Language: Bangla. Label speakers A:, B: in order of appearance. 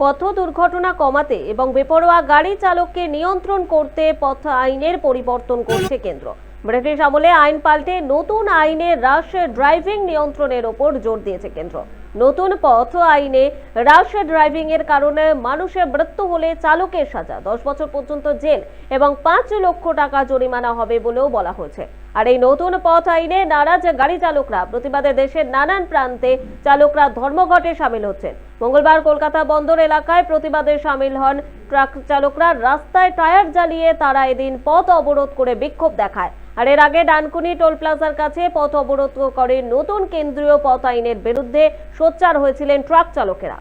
A: পথ দুর্ঘটনা কমাতে এবং বেপরোয়া গাড়ি চালককে নিয়ন্ত্রণ করতে পথ আইনের পরিবর্তন করছে কেন্দ্র। ব্রিটিশ আমলে আইন পাল্টে নতুন আইনে হ্রাস ড্রাইভিং নিয়ন্ত্রণের ওপর জোর দিয়েছে কেন্দ্র। নতুন পথ আইনে হ্রাস ড্রাইভিং এর কারণে মানুষের মৃত্যু হলে চালকের সাজা, দশ বছর পর্যন্ত জেল এবং পাঁচ লক্ষ টাকা জরিমানা হবে বলেও বলা হয়েছে। আর এই নতুন পথ আইনে নারাজ গাড়ি চালকরা, প্রতিবাদে দেশের নানান প্রান্তে চালকরা ধর্মঘটে সামিল হচ্ছেন। মঙ্গলবার কলকাতা বন্দর এলাকায় প্রতিবাদে সামিল হন ট্রাক চালকরা। রাস্তায় টায়ার জ্বালিয়ে তারা এদিন পথ অবরোধ করে বিক্ষোভ দেখায়। আর এর আগে ডানকুনি টোল প্লাজার কাছে পথ অবরোধ করে নতুন কেন্দ্রীয় পথ আইনের বিরুদ্ধে সোচ্চার হয়েছিলেন ট্রাক চালকেরা।